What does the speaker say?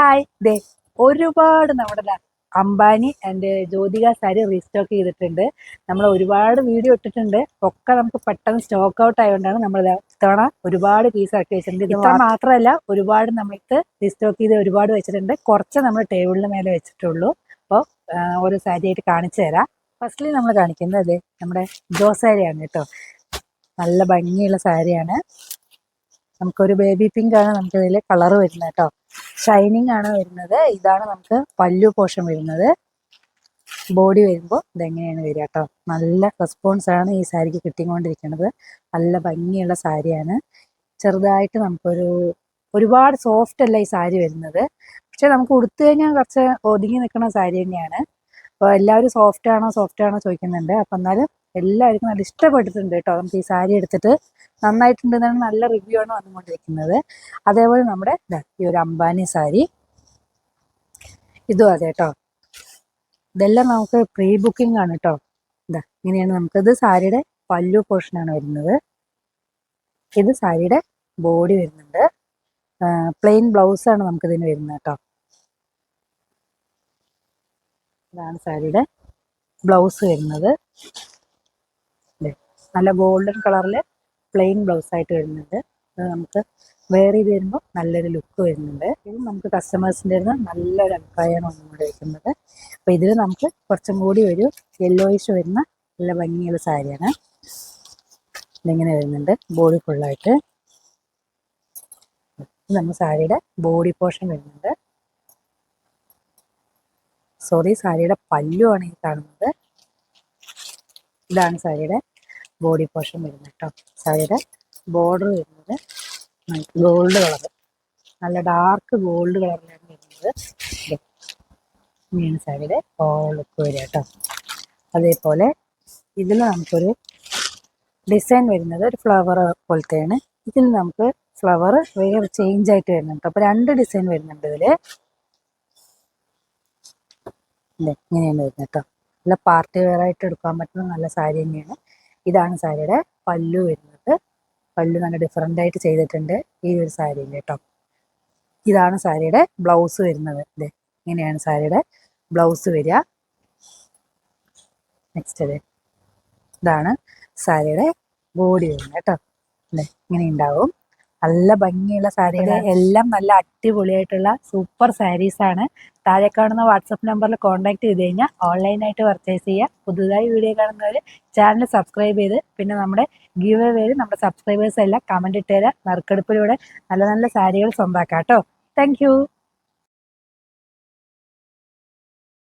Hi. ദേ ഒരുപാട് നമ്മുടെ അംബാനി ആൻഡ് ജ്യോതിക സാരി റീസ്റ്റോക്ക് ചെയ്തിട്ടുണ്ട്. നമ്മൾ ഒരുപാട് വീഡിയോ ഇട്ടിട്ടുണ്ട്. ഒക്കെ നമുക്ക് പെട്ടെന്ന് സ്റ്റോക്ക് ഔട്ട് ആയതുകൊണ്ടാണ് നമ്മൾ ഇത്തവണ ഒരുപാട് പീസ് ആക്കി വെച്ചിട്ടുണ്ട്. ഇത് മാത്രമല്ല ഒരുപാട് നമ്മൾക്ക് റീസ്റ്റോക്ക് ചെയ്ത് ഒരുപാട് വെച്ചിട്ടുണ്ട്. കുറച്ച് നമ്മൾ ടേബിളിന് മേലെ വെച്ചിട്ടുള്ളൂ. അപ്പോൾ ഓരോ സാരി ആയിട്ട് കാണിച്ചു തരാം. ഫസ്റ്റ്ലി നമ്മൾ കാണിക്കുന്നത് അതെ നമ്മുടെ ജോ സാരിയാണ് കേട്ടോ. നല്ല ഭംഗിയുള്ള സാരിയാണ്. നമുക്കൊരു ബേബി പിങ്ക് ആണ് നമുക്ക് ഇതിൽ കളർ വരുന്നത് കേട്ടോ. ഷൈനിങ് ആണ് വരുന്നത്. ഇതാണ് നമുക്ക് പല്ലു പോഷൻ വരുന്നത്. ബോഡി വരുമ്പോൾ ഇതെങ്ങനെയാണ് വരിക കേട്ടോ. നല്ല റെസ്പോൺസ് ആണ് ഈ സാരിക്ക് കിട്ടിക്കൊണ്ടിരിക്കുന്നത്. നല്ല ഭംഗിയുള്ള സാരിയാണ് ചെറുതായിട്ട് നമുക്കൊരു ഒരുപാട് സോഫ്റ്റ് അല്ല ഈ സാരി വരുന്നത്. പക്ഷെ നമുക്ക് ഉടുത്തു കഴിഞ്ഞാൽ കുറച്ച് ഒതുങ്ങി നിൽക്കുന്ന സാരി തന്നെയാണ്. അപ്പോൾ എല്ലാവരും സോഫ്റ്റ് ആണോ സോഫ്റ്റ് ആണോ ചോദിക്കുന്നുണ്ട്. അപ്പം എന്നാലും എല്ലാവർക്കും നല്ല ഇഷ്ടപ്പെട്ടിട്ടുണ്ട് കേട്ടോ. നമുക്ക് ഈ സാരി എടുത്തിട്ട് നന്നായിട്ടുണ്ടെന്നാണ് നല്ല റിവ്യൂ ആണ് വന്നുകൊണ്ടിരിക്കുന്നത്. അതേപോലെ നമ്മുടെ ഈ ഒരു അംബാനി സാരി. ഇതും അതെ കേട്ടോ ഇതെല്ലാം നമുക്ക് പ്രീ ബുക്കിംഗ് ആണ് കേട്ടോ ഇതാ ഇങ്ങനെയാണ് നമുക്കിത് സാരിയുടെ പല്ലു പോർഷനാണ് വരുന്നത്. ഇത് സാരിയുടെ ബോഡി വരുന്നുണ്ട്. പ്ലെയിൻ ബ്ലൗസ് ആണ് നമുക്കിതിന് വരുന്നത് കേട്ടോ ഇതാണ് സാരിയുടെ ബ്ലൗസ് വരുന്നത്. നല്ല ഗോൾഡൻ കളറിൽ പ്ലെയിൻ ബ്ലൗസ് ആയിട്ട് വരുന്നുണ്ട് അത് നമുക്ക് വെയർ ചെയ്ത് വരുമ്പോൾ നല്ലൊരു ലുക്ക് വരുന്നുണ്ട്. ഇത് നമുക്ക് കസ്റ്റമേഴ്സിന്റെ നല്ലൊരു അഭിപ്രായമാണ് ഒന്നുകൂടെ വയ്ക്കുന്നത് അപ്പോൾ ഇതിൽ നമുക്ക് കുറച്ചും കൂടി ഒരു യെല്ലോയിഷ് വരുന്ന നല്ല ഭംഗിയുള്ള സാരിയാണ്. ഇതിങ്ങനെ വരുന്നുണ്ട്. ബോഡി ഫുള്ളായിട്ട് ഇത് നമ്മുടെ സാരിയുടെ ബോഡി പോർഷൻ വരുന്നുണ്ട്. സോറി സാരിയുടെ പല്ലുവാണ് ഈ കാണുന്നത്. ഇതാണ് സാരിയുടെ ബോഡി പോർഷൻ വരുന്നത് കേട്ടോ. സാരിയുടെ ബോർഡർ വരുന്നത് ഗോൾഡ് കളർ നല്ല ഡാർക്ക് ഗോൾഡ് കളറിലാണ് വരുന്നത്. ഇങ്ങനെയാണ് സാരിയുടെ ഓളുക്ക് ലുക്ക് വരിക കേട്ടോ. അതേപോലെ ഇതിൽ നമുക്കൊരു ഡിസൈൻ വരുന്നത് ഒരു ഫ്ലവർ പോലത്തെയാണ്. ഇതിൽ നമുക്ക് ഫ്ലവർ വേറെ ചേഞ്ച് ആയിട്ട് വരുന്നുണ്ട് അപ്പോൾ രണ്ട് ഡിസൈൻ വരുന്നുണ്ട് ഇതിൽ ഇങ്ങനെയാണ് വരുന്നത് കേട്ടോ. നല്ല പാർട്ടി വെയർ ആയിട്ട് എടുക്കാൻ പറ്റുന്ന നല്ല സാരി തന്നെയാണ്. ഇതാണ് സാരിയുടെ പല്ലു വരുന്നത്. പല്ലു നല്ല ഡിഫറെന്റ് ആയിട്ട് ചെയ്തിട്ടുണ്ട് ഈ ഒരു സാരിയിൽ കേട്ടോ. ഇതാണ് സാരിയുടെ ബ്ലൗസ് വരുന്നത്. ഇത് ഇങ്ങനെയാണ് സാരിയുടെ ബ്ലൗസ് വരിക. നെക്സ്റ്റ് അതെ ഇതാണ് സാരിയുടെ ബോഡി വരുന്നത് കേട്ടോ. അല്ലേ ഇങ്ങനെ ഉണ്ടാവും. നല്ല ഭംഗിയുള്ള സാരികൾ എല്ലാം നല്ല അടിപൊളിയായിട്ടുള്ള സൂപ്പർ സാരീസ് ആണ് താഴെ കാണുന്ന വാട്സപ്പ് നമ്പറിൽ കോൺടാക്ട് ചെയ്ത് കഴിഞ്ഞാൽ ഓൺലൈനായിട്ട് പർച്ചേസ് ചെയ്യുക പുതുതായി വീഡിയോ കാണുന്നവർ ചാനൽ സബ്സ്ക്രൈബ് ചെയ്ത് പിന്നെ നമ്മുടെ ഗീവ് വേര് നമ്മുടെ സബ്സ്ക്രൈബേഴ്സ് എല്ലാം കമന്റ് ഇട്ട് തരാം. നറുക്കെടുപ്പിലൂടെ നല്ല നല്ല സാരികൾ സ്വന്തമാക്കാം കേട്ടോ. താങ്ക്